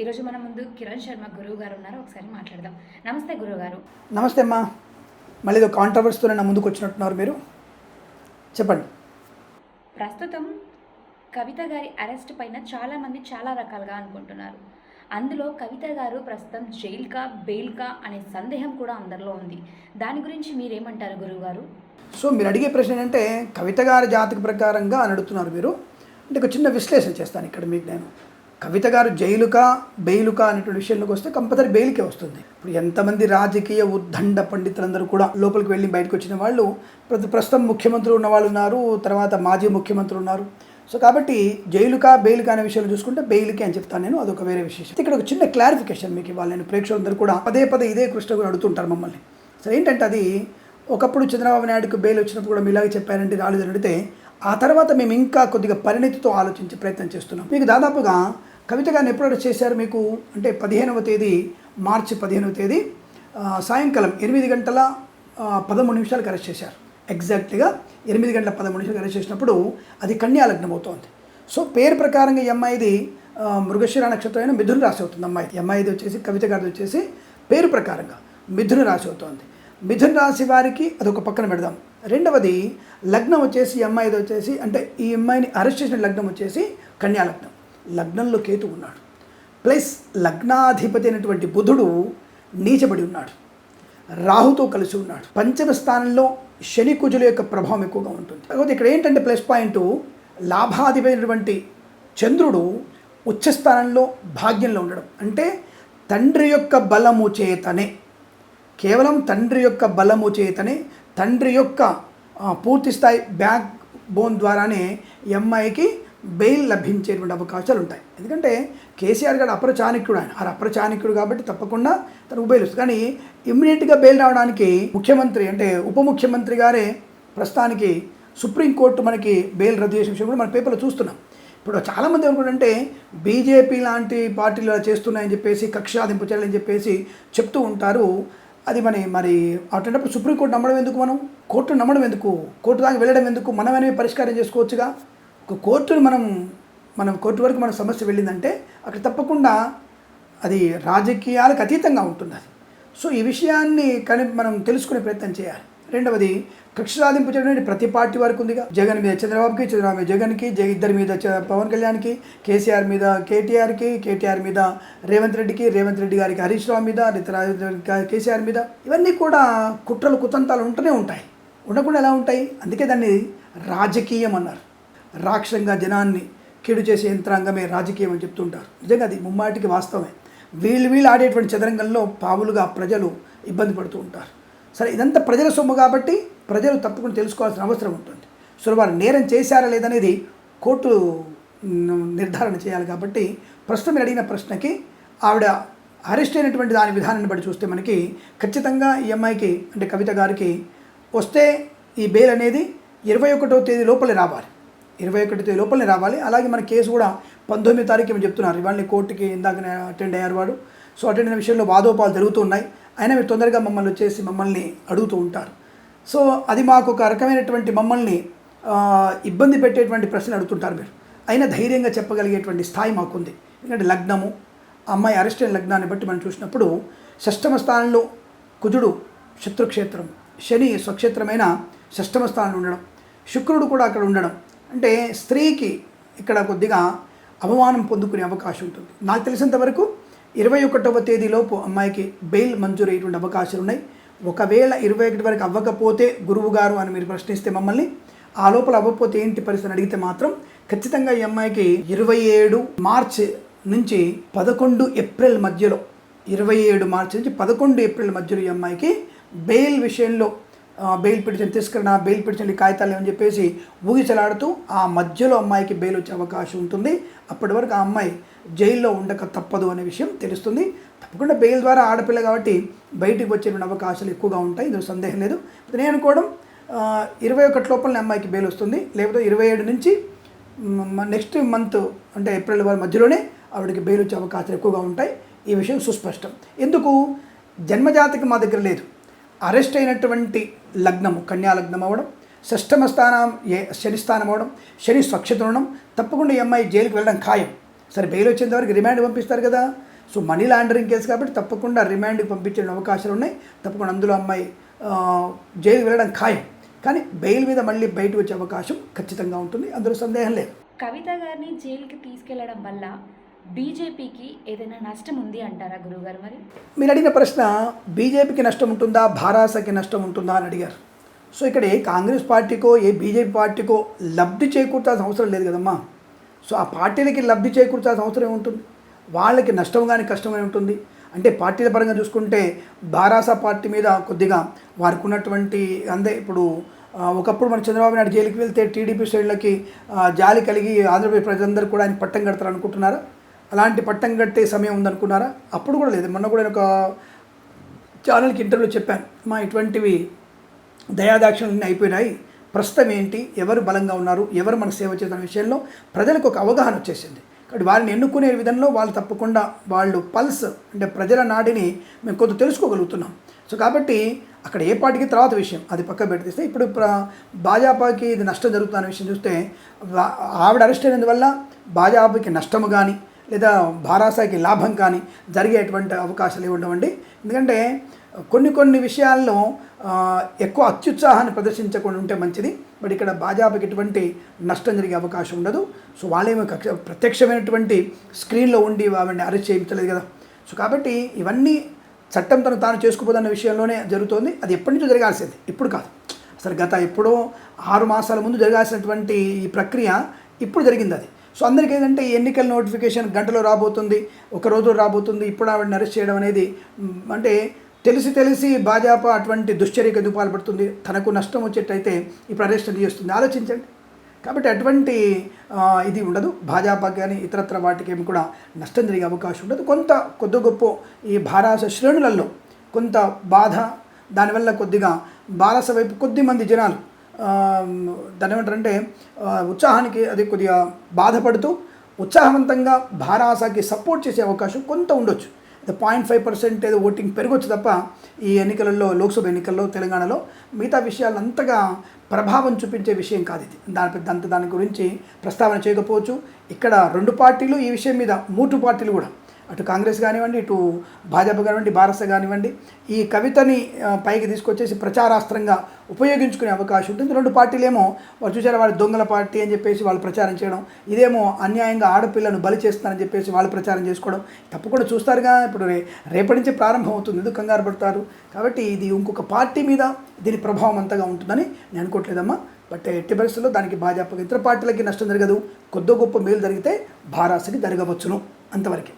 ఈరోజు మన ముందు కిరణ్ శర్మ గురువు గారు ఉన్నారు. ఒకసారి మాట్లాడదాం. నమస్తే గురువు గారు నమస్తే అమ్మా. మళ్ళీ ఏదో కాంట్రవర్సీతో నా ముందుకు వచ్చినట్టున్నారు మీరు. చెప్పండి. ప్రస్తుతం కవిత గారి అరెస్ట్ పైన చాలా మంది చాలా రకాలుగా అనుకుంటున్నారు. అందులో కవిత గారు ప్రస్తుతం జైల్కా బెయిల్కా అనే సందేహం కూడా అందరిలో ఉంది. దాని గురించి మీరేమంటారు గురువు గారు సో మీరు అడిగే ప్రశ్న ఏంటంటే కవిత గారి జాతక ప్రకారంగా అని అడుగుతున్నారు మీరు. అంటే ఒక చిన్న విశ్లేషణ చేస్తాను ఇక్కడ మీకు నేను. కవిత గారు జైలుకా బెయిలుకా అనేటువంటి విషయంలోకి వస్తే కంపల్సరీ బెయిల్కే వస్తుంది. ఇప్పుడు ఎంతమంది రాజకీయ ఉద్దండ పండితులందరూ కూడా లోపలికి వెళ్ళి బయటకు వచ్చిన వాళ్ళు ప్రతి ప్రస్తుతం ముఖ్యమంత్రులు ఉన్న వాళ్ళు ఉన్నారు తర్వాత మాజీ ముఖ్యమంత్రి ఉన్నారు. సో కాబట్టి జైలుకా బెయిలుకా అనే విషయాలు చూసుకుంటే బెయిల్కి అని చెప్తాను నేను అదొక వేరే విశేషం. ఇక్కడ ఒక చిన్న క్లారిఫికేషన్ మీకు ఇవ్వాలి నేను ప్రేక్షకులందరూ కూడా పదే పదే ఇదే కృష్ణ కూడా అడుగుతుంటారు మమ్మల్ని. సో ఏంటంటే అది ఒకప్పుడు చంద్రబాబు నాయుడుకు బెయిల్ వచ్చినప్పుడు కూడా మీలాగే చెప్పారంటే రాలేదని అడిగితే ఆ తర్వాత మేము ఇంకా కొద్దిగా పరిణితితో ఆలోచించే ప్రయత్నం చేస్తున్నాం. మీకు దాదాపుగా కవిత గారిని ఎప్పుడు చేశారు మీకు అంటే పదిహేనవ తేదీ మార్చి పదిహేనవ తేదీ సాయంకాలం ఎనిమిది గంటల పదమూడు నిమిషాలకు అరెస్ట్ చేశారు. ఎగ్జాక్ట్గా ఎనిమిది గంటల పదమూడు నిమిషాలకు అరెస్ట్ చేసినప్పుడు అది కన్యాలగ్నం అవుతోంది. సో పేరు ప్రకారంగా ఈ అమ్మాయిది ఆ, మృగశిర నక్షత్రమైన మిథున రాశి అవుతుంది అమ్మాయి అమ్మాయిది వచ్చేసి కవిత గారిది వచ్చేసి పేరు ప్రకారంగా మిథున రాశి అవుతోంది. మిథున రాశి వారికి అదొక పక్కన పెడదాం. రెండవది లగ్నం వచ్చేసి ఈ అమ్మాయిది వచ్చేసి అంటే ఈ అమ్మాయిని అరెస్ట్ చేసిన లగ్నం వచ్చేసి కన్యా లగ్నం లగ్నంలో కేతు ఉన్నాడు. ప్లస్ లగ్నాధిపతి అయినటువంటి బుధుడు నీచబడి ఉన్నాడు. రాహుతో కలిసి ఉన్నాడు. పంచమ స్థానంలో శని కుజుల యొక్క ప్రభావం ఎక్కువగా ఉంటుంది. కాకపోతే ఇక్కడ ఏంటంటే ప్లస్ పాయింట్ లాభాధిపతి చంద్రుడు ఉచ్చస్థానంలో భాగ్యంలో ఉండడం. అంటే తండ్రి యొక్క బలము చేతనే కేవలం తండ్రి యొక్క బలము చేతనే తండ్రి యొక్క పూర్తి స్థాయి బ్యాక్ బోన్ ద్వారానే ఎంఐకి బెయిల్ లభించేటువంటి అవకాశాలు ఉంటాయి. ఎందుకంటే కేసీఆర్ గారు అప్రచానికుడు ఆయన. ఆ అప్రచానికుడు కాబట్టి తప్పకుండా తనకు బెయిల్ వస్తుంది. కానీ ఇమ్మీడియట్గా బెయిల్ రావడానికి ముఖ్యమంత్రి అంటే ఉప ముఖ్యమంత్రి గారే ప్రస్తుతానికి సుప్రీంకోర్టు మనకి బెయిల్ రద్దు చేసిన విషయం కూడా మన పేపర్లో చూస్తున్నాం. ఇప్పుడు చాలామంది ఏమనుకుంటే బీజేపీ లాంటి పార్టీలు చేస్తున్నాయని చెప్పేసి కక్షాదింపు చేయాలని చెప్పేసి చెప్తూ ఉంటారు. అది మరి మరి అటువంటిప్పుడు సుప్రీంకోర్టు నమ్మడం ఎందుకు మనం? కోర్టును నమ్మడం ఎందుకు? కోర్టు దాకా వెళ్ళడం ఎందుకు? మనమనే పరిష్కారం చేసుకోవచ్చుగా? ఒక కోర్టును మనం మనం కోర్టు వరకు మన సమస్య వెళ్ళిందంటే అక్కడ తప్పకుండా అది రాజకీయాలకు అతీతంగా ఉంటుంది అది సో ఈ విషయాన్ని కని మనం తెలుసుకునే ప్రయత్నం చేయాలి. రెండవది కక్ష సాధింపు చేయడం ప్రతి పార్టీ వరకు ఉందిగా. జగన్ మీద చంద్రబాబుకి చంద్రబాబు జగన్కి జగ ఇద్దరి మీద పవన్ కళ్యాణ్కి కేసీఆర్ మీద కేటీఆర్కి కేటీఆర్ మీద రేవంత్ రెడ్డికి రేవంత్ రెడ్డి గారికి హరీష్ రావు మీద లేదా కేసీఆర్ మీద ఇవన్నీ కూడా కుట్రలు కుతంతాలు ఉంటూనే ఉంటాయి. ఉండకుండా ఎలా ఉంటాయి? అందుకే దాన్ని రాజకీయం అన్నారు. రాక్షసంగా జనాన్ని కీడు చేసే యంత్రాంగమే రాజకీయం అని చెప్తుంటారు. నిజంగా అది ముమ్మాటికి వాస్తవమే. వీళ్ళు వీళ్ళు ఆడేటువంటి చదరంగంలో పావులుగా ప్రజలు ఇబ్బంది పడుతూ ఉంటారు. సరే ఇదంతా ప్రజల సొమ్ము కాబట్టి ప్రజలు తప్పకుండా తెలుసుకోవాల్సిన అవసరం ఉంటుంది. సో వారు నేరం చేశారా లేదనేది కోర్టు నిర్ధారణ చేయాలి కాబట్టి ప్రస్తుతం అడిగిన ప్రశ్నకి ఆవిడ అరెస్ట్ అయినటువంటి దాని విధానాన్ని బట్టి చూస్తే మనకి ఖచ్చితంగా ఈ అమ్మాయికి అంటే కవిత గారికి వస్తే ఈ బెయిల్ అనేది ఇరవై ఒకటో తేదీ లోపలే రావాలి. ఇరవై ఒకటో తేదీ లోపలనే రావాలి. అలాగే మన కేసు కూడా పంతొమ్మిది తారీఖు ఏమో చెప్తున్నారు. ఇవాళ కోర్టుకి ఇందాక అటెండ్ అయ్యారు వాడు సో అటువంటి విషయంలో వాదోపాలు జరుగుతున్నాయి అయినా మీరు తొందరగా మమ్మల్ని వచ్చేసి మమ్మల్ని అడుగుతూ ఉంటారు. సో అది మాకు ఒక రకమైనటువంటి మమ్మల్ని ఇబ్బంది పెట్టేటువంటి ప్రశ్నలు అడుగుతుంటారు మీరు. అయినా ధైర్యంగా చెప్పగలిగేటువంటి స్థాయి మాకుంది. ఎందుకంటే లగ్నము అమ్మాయి అరెస్ట్ అయిన లగ్నాన్ని బట్టి మనం చూసినప్పుడు షష్టమ స్థానంలో కుజుడు శత్రుక్షేత్రం శని స్వక్షేత్రమైన షష్టమ స్థానంలో ఉండడం శుక్రుడు కూడా అక్కడ ఉండడం. అంటే స్త్రీకి ఇక్కడ కొద్దిగా అవమానం పొందుకునే అవకాశం ఉంటుంది. నాకు తెలిసినంత వరకు ఇరవై ఒకటవ తేదీలోపు అమ్మాయికి బెయిల్ మంజూరు అయ్యేటువంటి అవకాశాలు ఉన్నాయి ఒకవేళ ఇరవై ఒకటి వరకు అవ్వకపోతే గురువు గారు అని మీరు ప్రశ్నిస్తే మమ్మల్ని ఆ లోపల అవ్వకపోతే ఏంటి పరిస్థితి అడిగితే మాత్రం ఖచ్చితంగా ఈ అమ్మాయికి ఇరవై ఏడు మార్చ్ నుంచి పదకొండు ఏప్రిల్ మధ్యలో ఇరవై ఏడు మార్చి నుంచి పదకొండు ఏప్రిల్ మధ్యలో ఈ అమ్మాయికి బెయిల్ విషయంలో బెయిల్ పిటిషన్ ఆ బెయిల్ పిటిషన్ కాగితాలు అని చెప్పేసి ఊగిసలాడుతూ ఆ మధ్యలో అమ్మాయికి బెయిల్ వచ్చే అవకాశం ఉంటుంది. అప్పటి వరకు ఆ అమ్మాయి జైల్లో ఉండక తప్పదు అనే విషయం తెలుస్తుంది. తప్పకుండా బెయిల్ ద్వారా ఆడపిల్ల కాబట్టి బయటికి వచ్చే అవకాశాలు ఎక్కువగా ఉంటాయి. ఇందులో సందేహం లేదు. నేను అనుకోవడం ఇరవై ఒకటి లోపల అమ్మాయికి బెయిల్ వస్తుంది. లేకపోతే ఇరవై ఏడు నుంచి నెక్స్ట్ మంత్ అంటే ఏప్రిల్ వారి మధ్యలోనే ఆవిడకి బెయిల్ వచ్చే అవకాశాలు ఎక్కువగా ఉంటాయి. ఈ విషయం సుస్పష్టం. ఎందుకు? జన్మజాతికి మా దగ్గర లేదు. అరెస్ట్ అయినటువంటి లగ్నము కన్యా లగ్నం అవ్వడం షష్టమ స్థానం ఏ శని స్థానం అవ్వడం శని స్వచ్ఛత ఉండడం తప్పకుండా ఈ అమ్మాయి జైలుకి వెళ్ళడం ఖాయం. సరే బెయిల్ వచ్చేంత వరకు రిమాండ్ పంపిస్తారు కదా. సో మనీ లాండరింగ్ కేసు కాబట్టి తప్పకుండా రిమాండ్కి పంపించే అవకాశాలు ఉన్నాయి. తప్పకుండా అందులో అమ్మాయి జైలుకి వెళ్ళడం ఖాయం. కానీ బెయిల్ మీద మళ్ళీ బయటకు వచ్చే అవకాశం ఖచ్చితంగా ఉంటుంది. అందులో సందేహం లేదు. కవిత గారిని జైలుకి తీసుకెళ్ళడం వల్ల బీజేపీకి ఏదైనా నష్టం ఉంది అంటారా గురుగారు మరి? మీరు అడిగిన ప్రశ్న బీజేపీకి నష్టం ఉంటుందా భారాసకి నష్టం ఉంటుందా అని అడిగారు. సో ఇక్కడ ఏ కాంగ్రెస్ పార్టీకో ఏ బీజేపీ పార్టీకో లబ్ధి చేకూర్చాల్సిన అవసరం లేదు కదమ్మా. సో ఆ పార్టీలకి లబ్ధి చేకూర్చాల్సిన అవసరం ఏముంటుంది? వాళ్ళకి నష్టం కానీ కష్టం ఉంటుంది. అంటే పార్టీల పరంగా చూసుకుంటే బారాసా పార్టీ మీద కొద్దిగా వారికి ఉన్నటువంటి అందే ఇప్పుడు ఒకప్పుడు మన చంద్రబాబు నాయుడు జైలుకి వెళ్తే టీడీపీ శ్రేణులకి జాలి కలిగి ఆంధ్రప్రదేశ్ ప్రజలందరూ కూడా ఆయన పట్టం కడతారు అనుకుంటున్నారా అలాంటి పట్టం కట్టే సమయం ఉందనుకున్నారా? అప్పుడు కూడా లేదు. మొన్న కూడా నేను ఒక ఛానల్కి ఇంటర్వ్యూ చెప్పాను. మా ఇటువంటివి దయాదాక్షిణ్యాలన్నీ అయిపోయినాయి. ప్రస్తుతం ఏంటి? ఎవరు బలంగా ఉన్నారు? ఎవరు మన సేవ చేస్తున్న విషయంలో ప్రజలకు ఒక అవగాహన వచ్చేసింది. కాబట్టి వారిని ఎన్నుకునే విధంలో వాళ్ళు తప్పకుండా వాళ్ళు పల్స్ అంటే ప్రజల నాడిని మేము కొంత తెలుసుకోగలుగుతున్నాం. సో కాబట్టి అక్కడ ఏ పార్టీకి తర్వాత విషయం. అది పక్క పెట్టేస్తే ఇప్పుడు భాజపాకి ఇది నష్టం జరుగుతున్న విషయం చూస్తే ఆవిడ అరెస్ట్ అయినందువల్ల భాజపాకి నష్టము కానీ లేదా భారాసాకి లాభం కానీ జరిగేటువంటి అవకాశాలు ఇవ్వడం ఎందుకంటే కొన్ని కొన్ని విషయాల్లో ఎక్కువ అత్యుత్సాహాన్ని ప్రదర్శించకుండా ఉంటే మంచిది. బట్ ఇక్కడ భాజపాకి ఎటువంటి నష్టం జరిగే అవకాశం ఉండదు. సో వాళ్ళేమో కక్ష ప్రత్యక్షమైనటువంటి స్క్రీన్లో ఉండి ఆవిడని అరెస్ట్ చేయించలేదు కదా. సో కాబట్టి ఇవన్నీ చట్టం తను తాను చేసుకుపోదన్న విషయంలోనే జరుగుతోంది. అది ఎప్పటి నుంచో జరగాల్సింది. ఇప్పుడు కాదు. అసలు గత ఎప్పుడో ఆరు మాసాల ముందు జరగాల్సినటువంటి ఈ ప్రక్రియ ఇప్పుడు జరిగింది అది. సో అందరికీ ఏంటంటే ఈ ఎన్నికల నోటిఫికేషన్ గంటలో రాబోతుంది ఒక రోజు రాబోతుంది. ఇప్పుడు ఆవిడని అరెస్ట్ చేయడం అనేది అంటే తెలిసి తెలిసి భాజపా అటువంటి దుశ్చర్యకు ఎందుకు పాల్పడుతుంది? తనకు నష్టం వచ్చేటైతే ఇప్పుడు అరెస్ట్ ఎందుకు చేస్తుంది? ఆలోచించండి. కాబట్టి అటువంటి ఇది ఉండదు. భాజపా కానీ ఇతరత్ర వాటికి ఏమి కూడా నష్టం జరిగే అవకాశం ఉండదు. కొంత కొద్ది గొప్ప ఈ భారాస శ్రేణులలో కొంత బాధ దానివల్ల కొద్దిగా బారస వైపు కొద్ది మంది జనాలు దాని ఏమంటారంటే ఉత్సాహానికి అది కొద్దిగా బాధపడుతూ ఉత్సాహవంతంగా భారాసాకి సపోర్ట్ చేసే అవకాశం కొంత ఉండొచ్చు. పాయింట్ ఫైవ్ పర్సెంట్ ఏదో ఓటింగ్ పెరగొచ్చు తప్ప ఈ ఎన్నికలలో లోక్సభ ఎన్నికల్లో తెలంగాణలో మిగతా విషయాలు అంతగా ప్రభావం చూపించే విషయం కాదు ఇది. దాని దాంతో దాని గురించి ప్రస్తావన చేయకపోవచ్చు. ఇక్కడ రెండు పార్టీలు ఈ విషయం మీద మూటు పార్టీలు కూడా. అటు కాంగ్రెస్ కానివ్వండి ఇటు భాజపా కానివ్వండి భారస కానివ్వండి ఈ కవితని పైకి తీసుకొచ్చేసి ప్రచారాస్త్రంగా ఉపయోగించుకునే అవకాశం ఉంటుంది. రెండు పార్టీలేమో వాళ్ళు చూసారా వాళ్ళు దొంగల పార్టీ అని చెప్పేసి వాళ్ళు ప్రచారం చేయడం ఇదేమో అన్యాయంగా ఆడపిల్లను బలి చేస్తారని చెప్పేసి వాళ్ళు ప్రచారం చేసుకోవడం తప్పకుండా చూస్తారుగా ఇప్పుడు రే రేపటి నుంచి ప్రారంభం అవుతుంది ఎందుకు కంగారు పడతారు? కాబట్టి ఇది ఇంకొక పార్టీ మీద దీని ప్రభావం అంతగా ఉంటుందని నేను అనుకోవట్లేదమ్మా. బట్ ఎట్టి పరిస్థితుల్లో దానికి భాజపాకి ఇతర పార్టీలకి నష్టం జరగదు. కొద్ది గొప్ప మేలు జరిగితే భారాసకి జరగవచ్చును అంతవరకే.